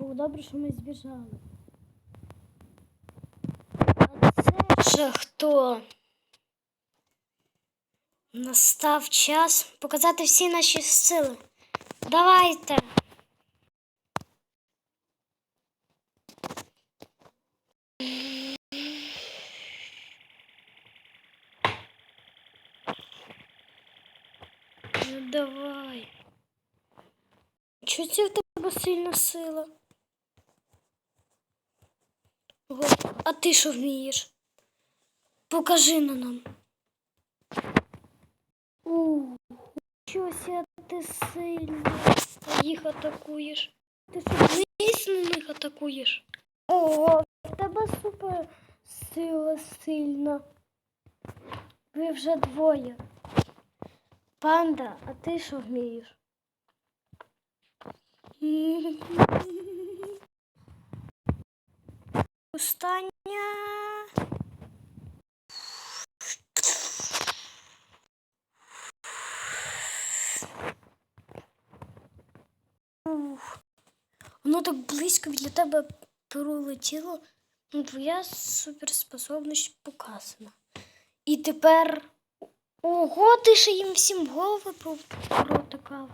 Фу, добре, що ми збіжали. А це ще хто? Настав час показати всі наші сили. Давайте. Ну давай. Чого це в тебе сильна сила? А ти що вмієш? Покажи на нам. У, ся ти сильна. А їх атакуєш. Ти що дійсно них атакуєш? Ого, в тебе супер сила сильна. Ви вже двоє. Панда, а ти що вмієш? Остання. Ух. Воно так близько біля тебе пролетіло. Ну, твоя суперспособність показана. І тепер. Ого, ти ще їм всім голови протикав.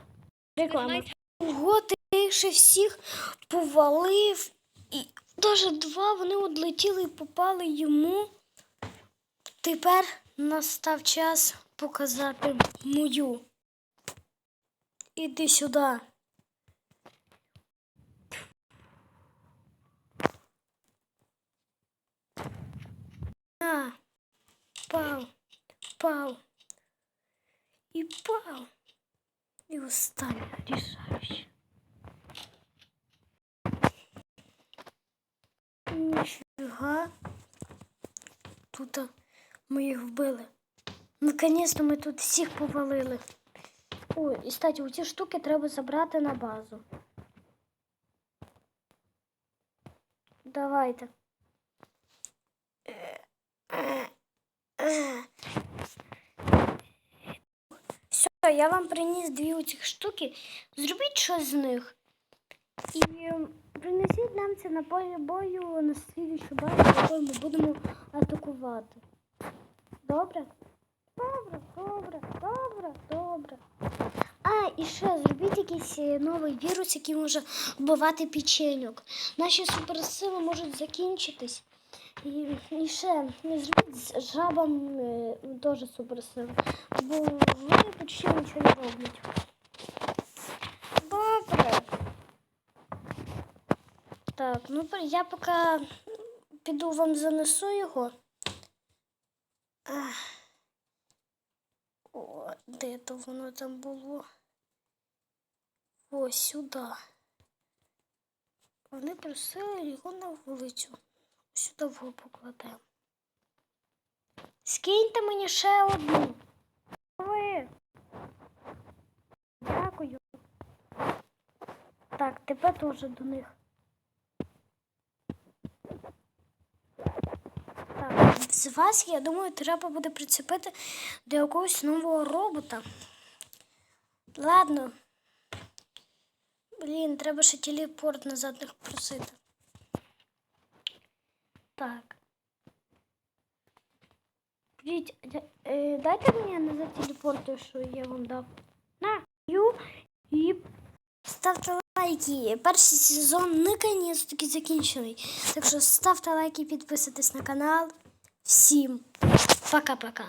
Реклама. Ого, ти ще всіх повалив. І навіть два вони одлетіли і попали йому. Тепер настав час показати мою. Іди сюди. На, пав, пав. І пав. І останнє рішаюче. Ніфіга. Тут ми їх вбили. Наконець-то ми тут всіх повалили. Ой, і кстати, у ці штуки треба забрати на базу. Давайте. Все, я вам приніс дві оцих штуки. Зробіть щось з них. І принесіть нам це на полі бою на слідчу базу, якою ми будемо атакувати. Добре? Добре, добре, добре, добре. А, і ще зробіть якийсь е, новий вірус, який може вбивати печеньок. Наші суперсили можуть закінчитись. І, і ще не зробіть з жабам е, теж суперсили, бо вони почти нічого не роблять. Добре. Так, ну я поки піду вам занесу його. О, де то воно там було? Ось сюди. Вони просили його на вулицю. Сюди його покладемо. Скиньте мені ще одну. Ви. Дякую. Так, тепер теж до них. Так, з вас, я думаю, треба буде прицепити до якогось нового робота. Ладно. Блін, треба ще телепорт назад них просити. Так. Е, дайте мені назад телепорт, що я вам дав. На, ю і ставте лайки. Перший сезон наконец-таки закінчений. Так що ставте лайки, підписуйтесь на канал. Всім пока-пока.